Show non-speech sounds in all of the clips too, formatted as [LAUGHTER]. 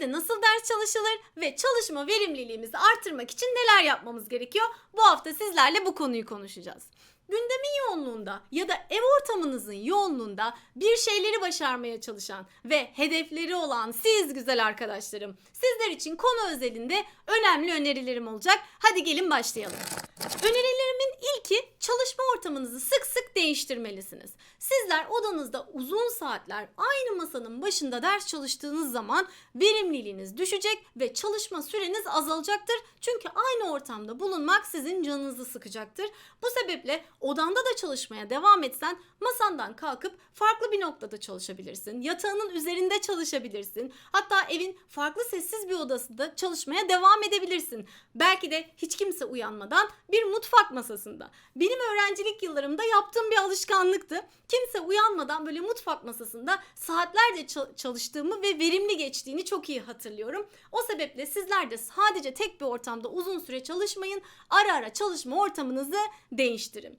Evde nasıl ders çalışılır ve çalışma verimliliğimizi artırmak için neler yapmamız gerekiyor? Bu hafta sizlerle bu konuyu konuşacağız. Gündemin yoğunluğunda ya da ev ortamınızın yoğunluğunda bir şeyleri başarmaya çalışan ve hedefleri olan siz güzel arkadaşlarım. Sizler için konu özelinde önemli önerilerim olacak. Hadi gelin başlayalım. Önerilerimin ilki çalışma ortamınızı sık sık değiştirmelisiniz. Sizler odanızda uzun saatler aynı masanın başında ders çalıştığınız zaman verimliliğiniz düşecek ve çalışma süreniz azalacaktır. Çünkü aynı ortamda bulunmak sizin canınızı sıkacaktır. Bu sebeple odanda da çalışmaya devam etsen masandan kalkıp farklı bir noktada çalışabilirsin. Yatağının üzerinde çalışabilirsin. Hatta evin farklı sessiz bir odasında çalışmaya devam edebilirsin. Belki de hiç kimse uyanmadan bir mutfak masasında. Benim öğrencilik yıllarımda yaptığım bir alışkanlıktı. Kimse uyanmadan böyle mutfak masasında saatlerce çal- çalıştığımı ve verimli geçtiğini çok iyi hatırlıyorum. O sebeple sizler de sadece tek bir ortamda uzun süre çalışmayın. Ara ara çalışma ortamınızı değiştirin.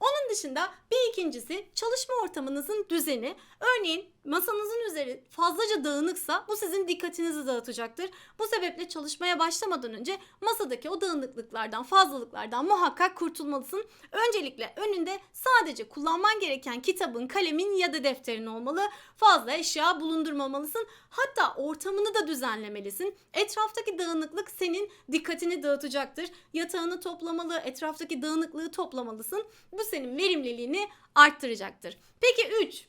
Onun dışında bir ikincisi çalışma ortamınızın düzeni. Örneğin masanızın üzeri fazlaca dağınıksa bu sizin dikkatinizi dağıtacaktır. Bu sebeple çalışmaya başlamadan önce masadaki o dağınıklıklardan, fazlalıklardan muhakkak kurtulmalısın. Öncelikle önünde sadece kullanman gereken kitabın, kalemin ya da defterin olmalı. Fazla eşya bulundurmamalısın. Hatta ortamını da düzenlemelisin. Etraftaki dağınıklık senin dikkatini dağıtacaktır. Yatağını toplamalı, etraftaki dağınıklığı toplamalısın. Bu senin verimliliğini arttıracaktır. Peki 3.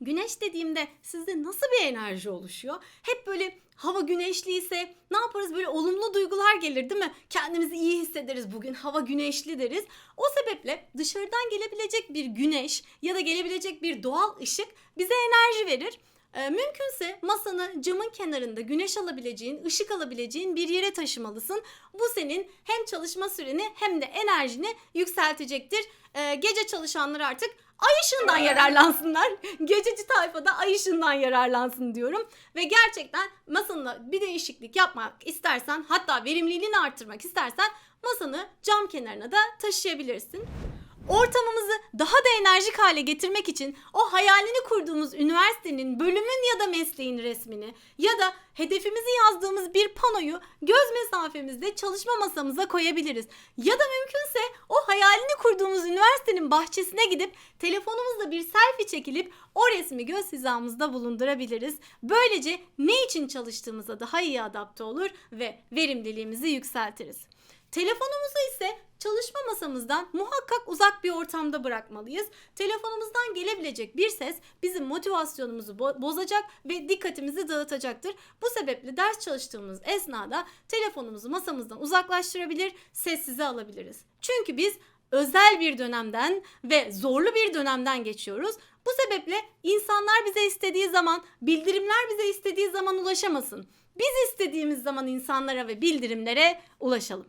Güneş dediğimde sizde nasıl bir enerji oluşuyor? Hep böyle hava güneşliyse ne yaparız? Böyle olumlu duygular gelir değil mi? Kendimizi iyi hissederiz bugün hava güneşli deriz. O sebeple dışarıdan gelebilecek bir güneş ya da gelebilecek bir doğal ışık bize enerji verir. Ee, mümkünse masanı camın kenarında güneş alabileceğin, ışık alabileceğin bir yere taşımalısın. Bu senin hem çalışma süreni hem de enerjini yükseltecektir. Ee, gece çalışanlar artık ay ışığından yararlansınlar. [LAUGHS] Gececi tayfada ay ışığından yararlansın diyorum. Ve gerçekten masanla bir değişiklik yapmak istersen hatta verimliliğini arttırmak istersen masanı cam kenarına da taşıyabilirsin. Ortamımızı daha da enerjik hale getirmek için o hayalini kurduğumuz üniversitenin, bölümün ya da mesleğin resmini ya da hedefimizi yazdığımız bir panoyu göz mesafemizde çalışma masamıza koyabiliriz. Ya da mümkünse o hayalini kurduğumuz üniversitenin bahçesine gidip telefonumuzla bir selfie çekilip o resmi göz hizamızda bulundurabiliriz. Böylece ne için çalıştığımıza daha iyi adapte olur ve verimliliğimizi yükseltiriz. Telefonumuzu ise çalışma masamızdan muhakkak uzak bir ortamda bırakmalıyız. Telefonumuzdan gelebilecek bir ses bizim motivasyonumuzu bo- bozacak ve dikkatimizi dağıtacaktır. Bu sebeple ders çalıştığımız esnada telefonumuzu masamızdan uzaklaştırabilir, sessize alabiliriz. Çünkü biz özel bir dönemden ve zorlu bir dönemden geçiyoruz. Bu sebeple insanlar bize istediği zaman, bildirimler bize istediği zaman ulaşamasın. Biz istediğimiz zaman insanlara ve bildirimlere ulaşalım.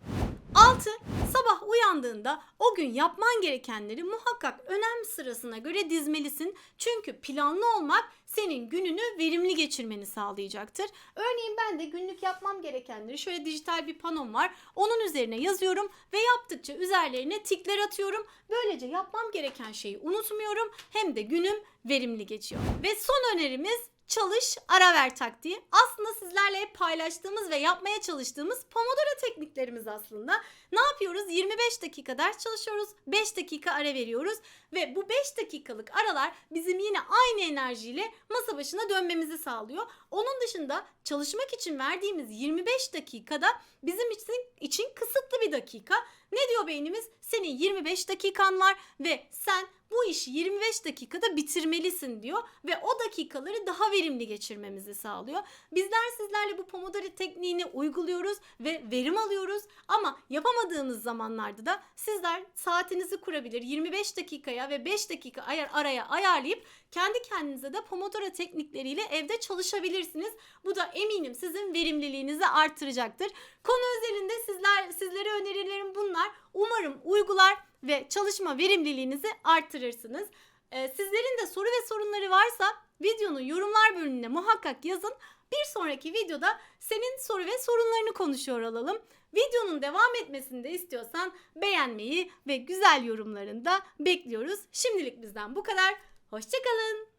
6. Sabah uyandığında o gün yapman gerekenleri muhakkak önem sırasına göre dizmelisin. Çünkü planlı olmak senin gününü verimli geçirmeni sağlayacaktır. Örneğin ben de günlük yapmam gerekenleri şöyle dijital bir panom var. Onun üzerine yazıyorum ve yaptıkça üzerlerine tikler atıyorum. Böylece yapmam gereken şeyi unutmuyorum hem de günüm verimli geçiyor. Ve son önerimiz çalış ara ver taktiği. Aslında sizlerle hep paylaştığımız ve yapmaya çalıştığımız Pomodoro tekniklerimiz aslında. Ne yapıyoruz? 25 dakika ders çalışıyoruz. 5 dakika ara veriyoruz ve bu 5 dakikalık aralar bizim yine aynı enerjiyle masa başına dönmemizi sağlıyor. Onun dışında çalışmak için verdiğimiz 25 dakikada bizim için, için kısıtlı bir dakika. Ne diyor beynimiz? Senin 25 dakikan var ve sen bu işi 25 dakikada bitirmelisin diyor ve o dakikaları daha verimli geçirmemizi sağlıyor. Bizler sizlerle bu Pomodoro tekniğini uyguluyoruz ve verim alıyoruz ama yapamadığınız zamanlarda da sizler saatinizi kurabilir 25 dakikaya ve 5 dakika ayar araya ayarlayıp kendi kendinize de Pomodoro teknikleriyle evde çalışabilirsiniz. Bu da eminim sizin verimliliğinizi artıracaktır. Konu özelinde sizler sizlere önerilerim bunlar. Umarım uygular ve çalışma verimliliğinizi artırırsınız. Ee, sizlerin de soru ve sorunları varsa videonun yorumlar bölümüne muhakkak yazın. Bir sonraki videoda senin soru ve sorunlarını konuşuyor olalım. Videonun devam etmesini de istiyorsan beğenmeyi ve güzel yorumlarını da bekliyoruz. Şimdilik bizden bu kadar. Hoşçakalın.